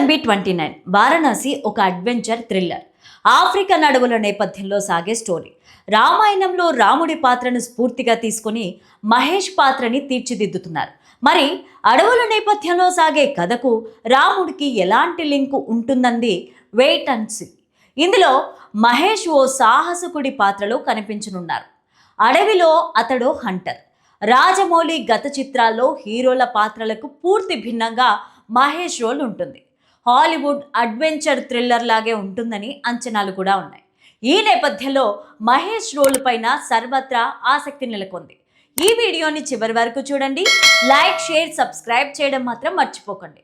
SMB twenty nine Varanasi ఒక adventure thriller. African అడవుల నేపథ్యంలో సాగే స్టోరీ. రామాయణంలో రాముడి పాత్రను స్ఫూర్తిగా తీసుకొని మహేష్ పాత్రని తీర్చిదిద్దుతున్నారు. మరి అడవుల నేపథ్యంలో సాగే కథకు రాముడికి ఎలాంటి లింకు ఉంటుందంది? వెయిట్ అండ్ సీ ఇందులో మహేష్ ఓ సాహసకుడి పాత్రలో కనిపించనున్నారు. అడవిలో అతడు హంటర్. రాజమౌళి గత చిత్రాల్లో హీరోల పాత్రలకు పూర్తి భిన్నంగా మహేష్ రోల్ ఉంటుంది. హాలీవుడ్ అడ్వెంచర్ థ్రిల్లర్ లాగే ఉంటుందని అంచనాలు కూడా ఉన్నాయి. ఈ నేపథ్యంలో మహేష్ రోల్ పైన సర్వత్రా ఆసక్తి నెలకొంది. ఈ వీడియోని చివరి వరకు చూడండి. లైక్ షేర్ సబ్స్క్రైబ్ చేయడం మాత్రం మర్చిపోకండి.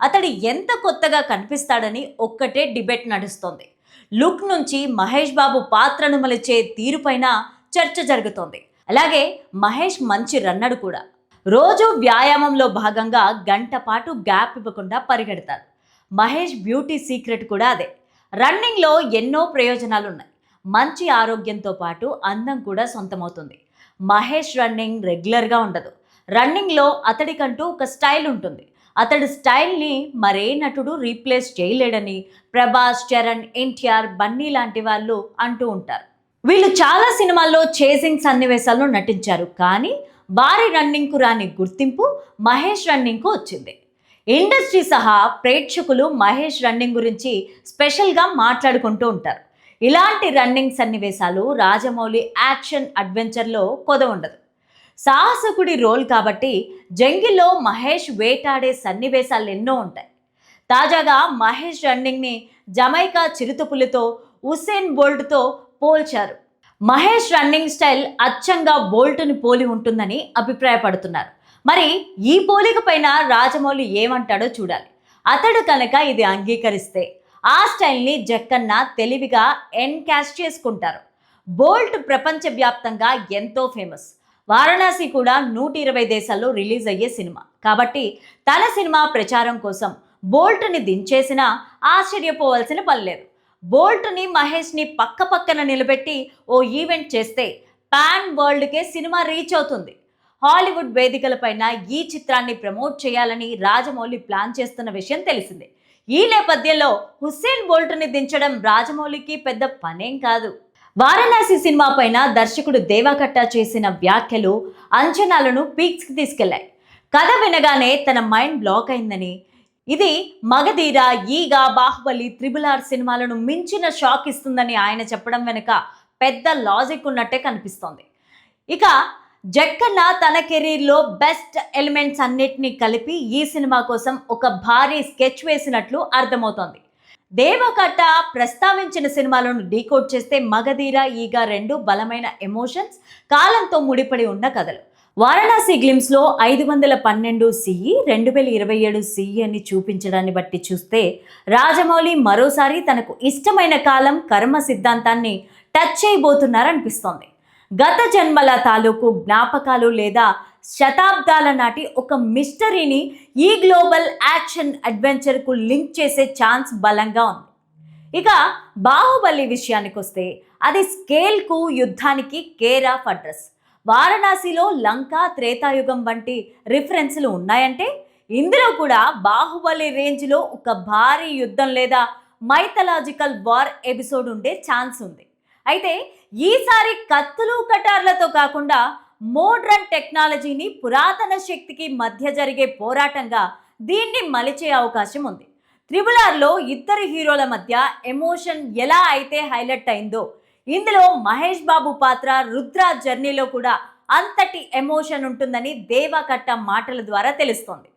అతడు ఎంత కొత్తగా కనిపిస్తాడని ఒక్కటే డిబేట్ నడుస్తోంది. లుక్ నుంచి మహేష్ బాబు పాత్రను మలిచే తీరుపైన చర్చ జరుగుతోంది. అలాగే మహేష్ మంచి రన్నడు కూడా. రోజు వ్యాయామంలో భాగంగా గంట పాటు గ్యాప్ ఇవ్వకుండా పరిగెడతారు మహేష్ బ్యూటీ సీక్రెట్ కూడా అదే. రన్నింగ్లో ఎన్నో ప్రయోజనాలు ఉన్నాయి మంచి ఆరోగ్యంతో పాటు అందం కూడా సొంతమవుతుంది. మహేష్ రన్నింగ్ రెగ్యులర్గా ఉండదు. రన్నింగ్లో అతడికంటూ ఒక స్టైల్ ఉంటుంది. అతడి స్టైల్ని మరే నటుడు రీప్లేస్ చేయలేడని ప్రభాస్ చరణ్ ఎన్టీఆర్ బన్నీ లాంటి వాళ్ళు అంటూ ఉంటారు. వీళ్ళు చాలా సినిమాల్లో చేసింగ్ సన్నివేశాల్లో నటించారు. కానీ వారి రన్నింగ్కు రాని గుర్తింపు మహేష్ రన్నింగ్కు వచ్చింది. ఇండస్ట్రీ సహా ప్రేక్షకులు మహేష్ రన్నింగ్ గురించి స్పెషల్గా మాట్లాడుకుంటూ ఉంటారు. ఇలాంటి రన్నింగ్ సన్నివేశాలు రాజమౌళి యాక్షన్ అడ్వెంచర్లో కొద ఉండదు. సాహసకుడి రోల్ కాబట్టి జంగిల్లో మహేష్ వేటాడే సన్నివేశాలు ఎన్నో ఉంటాయి. తాజాగా మహేష్ రన్నింగ్ని జమైకా చిరుతపులితో ఉసేన్ బోల్ట్తో పోల్చారు. మహేష్ రన్నింగ్ స్టైల్ అచ్చంగా బోల్ట్ని పోలి ఉంటుందని అభిప్రాయపడుతున్నారు. మరి ఈ పోలిక పైన రాజమౌళి ఏమంటాడో చూడాలి. అతడు కనుక ఇది అంగీకరిస్తే ఆ స్టైల్ని జక్కన్న తెలివిగా ఎన్కాస్ట్ చేసుకుంటారు. బోల్ట్ ప్రపంచవ్యాప్తంగా ఎంతో ఫేమస్. వారణాసి కూడా నూట ఇరవై దేశాల్లో రిలీజ్ అయ్యే సినిమా. కాబట్టి తన సినిమా ప్రచారం కోసం బోల్ట్ని దించేసినా ఆశ్చర్యపోవాల్సిన పని లేదు. బోల్ట్ని మహేష్ని పక్క పక్కన నిలబెట్టి ఓ ఈవెంట్ చేస్తే పాన్ వరల్డ్కే సినిమా రీచ్ అవుతుంది. హాలీవుడ్ వేదికలపైన ఈ చిత్రాన్ని ప్రమోట్ చేయాలని రాజమౌళి ప్లాన్ చేస్తున్న విషయం తెలిసిందే. ఈ నేపథ్యంలో హుస్సేన్ బోల్ట్ని దించడం రాజమౌళికి పెద్ద పనేం కాదు. వారణాసి సినిమా పైన దర్శకుడు దేవాకట్ట చేసిన వ్యాఖ్యలు అంచనాలను పీక్స్కి తీసుకెళ్ళాయి కథ వినగానే తన మైండ్ బ్లాక్ అయిందని. ఇది మగధీర ఈగ బాహుబలి త్రిబుల్ ఆర్ సినిమాలను మించిన షాక్ ఇస్తుందని ఆయన చెప్పడం వెనుక పెద్ద లాజిక్ ఉన్నట్టే కనిపిస్తోంది. ఇక జక్కన్న తన కెరీర్లో బెస్ట్ ఎలిమెంట్స్ అన్నిటినీ కలిపి ఈ సినిమా కోసం ఒక భారీ స్కెచ్ వేసినట్లు అర్థమవుతోంది. దేవకట్ట ప్రస్తావించిన సినిమాలను డీకోడ్ చేస్తే మగధీర ఈగ రెండు బలమైన ఎమోషన్స్ కాలంతో ముడిపడి ఉన్న కథలు. వారణాసి గ్లిమ్స్లో ఐదు వందల పన్నెండు సిఈ రెండు వేల ఇరవై ఏడు సిఈ అని చూపించడాన్ని బట్టి చూస్తే రాజమౌళి మరోసారి తనకు ఇష్టమైన కాలం కర్మ సిద్ధాంతాన్ని టచ్ చేయబోతున్నారనిపిస్తోంది. గత జన్మల తాలూకు జ్ఞాపకాలు లేదా శతాబ్దాల నాటి ఒక మిస్టరీని ఈ గ్లోబల్ యాక్షన్ అడ్వెంచర్కు లింక్ చేసే ఛాన్స్ బలంగా ఉంది. ఇక బాహుబలి విషయానికి వస్తే అది స్కేల్కు యుద్ధానికి కేర్ ఆఫ్ అడ్రస్. వారణాసిలో లంక త్రేతాయుగం వంటి రిఫరెన్స్లు ఉన్నాయంటే ఇందులో కూడా బాహుబలి రేంజ్లో ఒక భారీ యుద్ధం లేదా మైథలాజికల్ వార్ ఎపిసోడ్ ఉండే ఛాన్స్ ఉంది. అయితే ఈసారి కత్తులు కటార్లతో కాకుండా మోడ్రన్ టెక్నాలజీని పురాతన శక్తికి మధ్య జరిగే పోరాటంగా దీన్ని మలిచే అవకాశం ఉంది. త్రిబుల్ ఆర్లో ఇద్దరు హీరోల మధ్య ఎమోషన్ ఎలా అయితే హైలైట్ అయిందో ఇందులో మహేష్ బాబు పాత్ర రుద్ర జర్నీలో కూడా అంతటి ఎమోషన్ ఉంటుందని దేవకట్ట మాటల ద్వారా తెలుస్తోంది.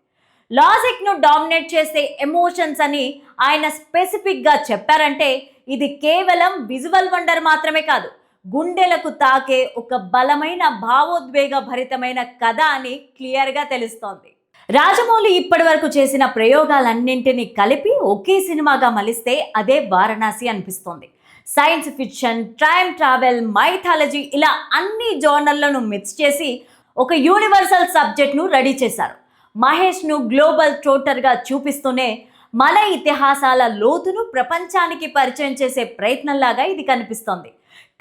లాజిక్ను డామినేట్ చేసే ఎమోషన్స్ అని ఆయన స్పెసిఫిక్గా చెప్పారంటే ఇది కేవలం విజువల్ వండర్ మాత్రమే కాదు గుండెలకు తాకే ఒక బలమైన భావోద్వేగ భరితమైన కథ అని క్లియర్గా తెలుస్తోంది. రాజమౌళి ఇప్పటి వరకు చేసిన ప్రయోగాలన్నింటినీ కలిపి ఒకే సినిమాగా మలిస్తే అదే వారణాసి అనిపిస్తోంది. Science fiction time travel mythology ఇలా అన్ని జోనర్లను మిక్స్ చేసి ఒక యూనివర్సల్ సబ్జెక్ట్ను రెడీ చేశారు. మహేష్ను గ్లోబల్ ట్రోటర్గా చూపిస్తూనే మల ఇతిహాసాల లోతును ప్రపంచానికి పరిచయం చేసే ప్రయత్నంలాగా ఇది కనిపిస్తోంది.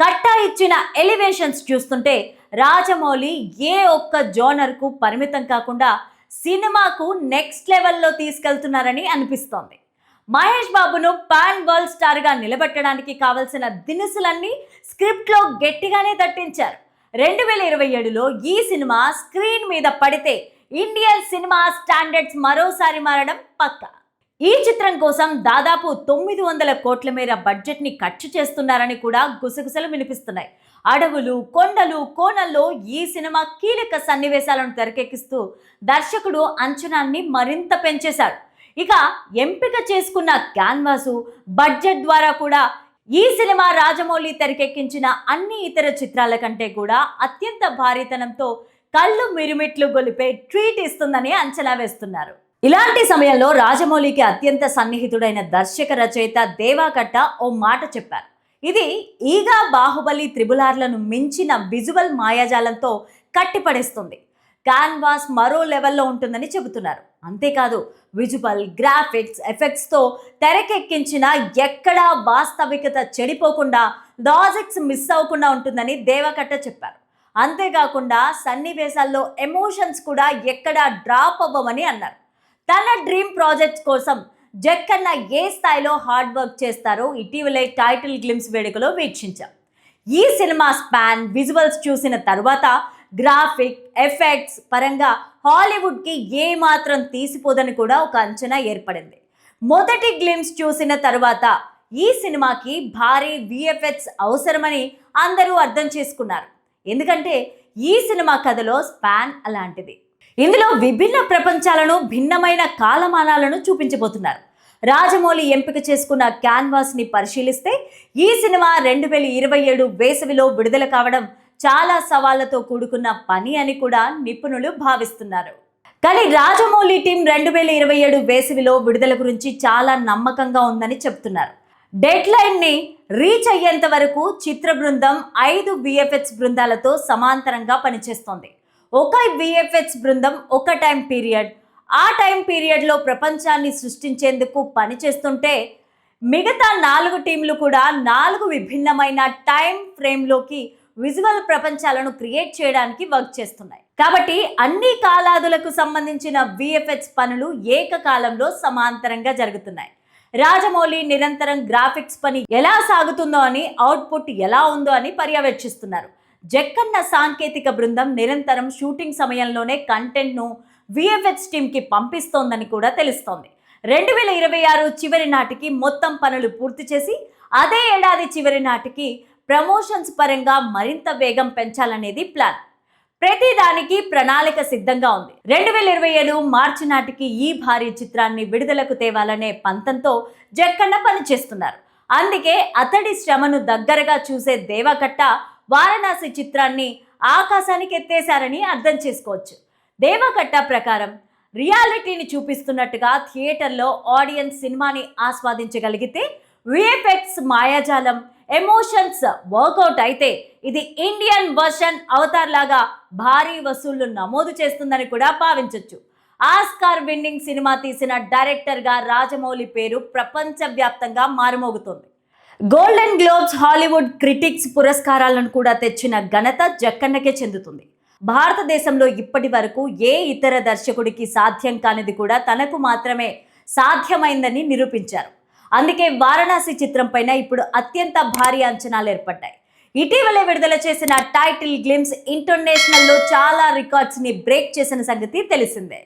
కట్టా ఇచ్చిన ఎలివేషన్స్ చూస్తుంటే రాజమౌళి ఏ ఒక్క జోనర్కు పరిమితం కాకుండా సినిమాకు నెక్స్ట్ లెవెల్లో తీసుకెళ్తున్నారని అనిపిస్తోంది. మహేష్ బాబును పాన్ వరల్డ్ స్టార్గా నిలబెట్టడానికి కావలసిన దినుసులన్నీ స్క్రిప్ట్లో గట్టిగానే తట్టించారు. రెండు వేల ఇరవై ఏడులో ఈ సినిమా స్క్రీన్ మీద పడితే ఇండియన్ సినిమా స్టాండర్డ్స్ మరోసారి మారడం పక్కా. ఈ చిత్రం కోసం దాదాపు తొమ్మిది వందల కోట్ల మేర బడ్జెట్ని ఖర్చు చేస్తున్నారని కూడా గుసగుసలు వినిపిస్తున్నాయి. అడవులు కొండలు కోనల్లో ఈ సినిమా కీలక సన్నివేశాలను తెరకెక్కిస్తూ దర్శకుడు అంచనాన్ని మరింత పెంచేశాడు. ఇక ఎంపిక చేసుకున్న క్యాన్వాసు బడ్జెట్ ద్వారా కూడా ఈ సినిమా రాజమౌళి తెరకెక్కించిన అన్ని ఇతర చిత్రాల కంటే కూడా అత్యంత భారీతనంతో కళ్ళు మిరుమిట్లు గొలిపే ట్రీట్ ఇస్తుందని అంచనా వేస్తున్నారు. ఇలాంటి సమయంలో రాజమౌళికి అత్యంత సన్నిహితుడైన దర్శక రచయిత దేవాకట్ట ఓ మాట చెప్పారు. ఇది ఈగా బాహుబలి త్రిబులార్లను మించిన విజువల్ మాయాజాలంతో కట్టిపడేస్తుంది. కాన్వాస్ మరో లెవెల్లో ఉంటుందని చెబుతున్నారు. అంతేకాదు విజువల్ గ్రాఫిక్స్ ఎఫెక్ట్స్తో తెరకెక్కించిన ఎక్కడా వాస్తవికత చెడిపోకుండా లాజిక్స్ మిస్ అవ్వకుండా ఉంటుందని దేవకట్ట చెప్పారు. అంతేకాకుండా సన్నివేశాల్లో ఎమోషన్స్ కూడా ఎక్కడా డ్రాప్ అవ్వమని అన్నారు. తన డ్రీమ్ ప్రాజెక్ట్ కోసం జక్కన్న ఏ స్థాయిలో హార్డ్ వర్క్ చేస్తారో ఇటీవలే టైటిల్ గ్లిమ్స్ వేడుకలో వీక్షించాం. ఈ సినిమా స్పాన్ విజువల్స్ చూసిన తర్వాత గ్రాఫిక్ ఎఫెక్ట్స్ పరంగా హాలీవుడ్కి ఏ మాత్రం తీసిపోదని కూడా ఒక అంచనా ఏర్పడింది. మొదటి గ్లిమ్స్ చూసిన తర్వాత ఈ సినిమాకి భారీ విఎఫ్ఎక్స్ అవసరమని అందరూ అర్థం చేసుకున్నారు. ఎందుకంటే ఈ సినిమా కథలో స్పాన్ అలాంటిది. ఇందులో విభిన్న ప్రపంచాలను భిన్నమైన కాలమానాలను చూపించబోతున్నారు. రాజమౌళి ఎంపిక చేసుకున్న క్యాన్వాస్ని పరిశీలిస్తే ఈ సినిమా రెండు వేల ఇరవై ఏడు వేసవిలో విడుదల కావడం చాలా సవాళ్ళతో కూడుకున్న పని అని కూడా నిపుణులు భావిస్తున్నారు. కానీ రాజమౌళి టీం రెండు వేల ఇరవై ఏడు వేసవిలో విడుదల గురించి చాలా నమ్మకంగా ఉందని చెప్తున్నారు డెడ్ లైన్ని రీచ్ అయ్యేంత వరకు చిత్ర బృందం ఐదు విఎఫ్ఎక్స్ బృందాలతో సమాంతరంగా పనిచేస్తోంది. ఒక విఎఫ్ఎక్స్ బృందం ఒక టైం పీరియడ్. ఆ టైం పీరియడ్లో ప్రపంచాన్ని సృష్టించేందుకు పనిచేస్తుంటే మిగతా నాలుగు టీంలు కూడా నాలుగు విభిన్నమైన టైం ఫ్రేమ్లోకి విజువల్ ప్రపంచాలను క్రియేట్ చేయడానికి వర్క్ చేస్తున్నాయి. కాబట్టి అన్ని కాలాదులకు సంబంధించిన విఎఫ్ఎక్స్ పనులు ఏకకాలంలో సమాంతరంగా జరుగుతున్నాయి. రాజమౌళి నిరంతరం గ్రాఫిక్స్ పని ఎలా సాగుతుందో అని అవుట్పుట్ ఎలా ఉందో అని పర్యవేక్షిస్తున్నారు. జక్కన్న సాంకేతిక బృందం నిరంతరం షూటింగ్ సమయంలోనే కంటెంట్ను విఎఫ్ఎక్స్ టీంకి పంపిస్తోందని కూడా తెలుస్తోంది. రెండు వేల ఇరవై ఆరు చివరి నాటికి మొత్తం పనులు పూర్తి చేసి అదే ఏడాది చివరి నాటికి ప్రమోషన్స్ పరంగా మరింత వేగం పెంచాలనేది ప్లాన్. ప్రతి దానికి ప్రణాళిక సిద్ధంగా ఉంది. రెండు వేల ఇరవై ఏడు మార్చి నాటికి ఈ భారీ చిత్రాన్ని విడుదలకు తేవాలనే పంతంతో జక్కన్న పనిచేస్తున్నారు. అందుకే అతడి శ్రమను దగ్గరగా చూసే దేవకట్ట వారణాసి చిత్రాన్ని ఆకాశానికి ఎత్తేశారని అర్థం చేసుకోవచ్చు. దేవకట్ట ప్రకారం రియాలిటీని చూపిస్తున్నట్టుగా థియేటర్లో ఆడియన్స్ సినిమాని ఆస్వాదించగలిగితే విఎఫ్ఎక్స్ మాయాజాలం ఎమోషన్స్ వర్కౌట్ అయితే ఇది ఇండియన్ వర్షన్ అవతార్ లాగా భారీ వసూళ్ళు నమోదు చేస్తుందని కూడా భావించవచ్చు ఆస్కార్ విన్నింగ్ సినిమా తీసిన డైరెక్టర్గా రాజమౌళి పేరు ప్రపంచవ్యాప్తంగా మారుమోగుతోంది. గోల్డెన్ గ్లోబ్స్ హాలీవుడ్ క్రిటిక్స్ పురస్కారాలను కూడా తెచ్చిన ఘనత జక్కన్నకే చెందుతుంది. భారతదేశంలో ఇప్పటి వరకు ఏ ఇతర దర్శకుడికి సాధ్యం కానిది కూడా తనకు మాత్రమే సాధ్యమైందని నిరూపించారు. అందుకే వారణాసి చిత్రం పైన ఇప్పుడు అత్యంత భారీ అంచనాలు ఏర్పడ్డాయి. ఇటీవలే విడుదల చేసిన టైటిల్ గ్లిమ్స్ ఇంటర్నేషనల్లో చాలా రికార్డ్స్ని బ్రేక్ చేసిన సంగతి తెలిసిందే.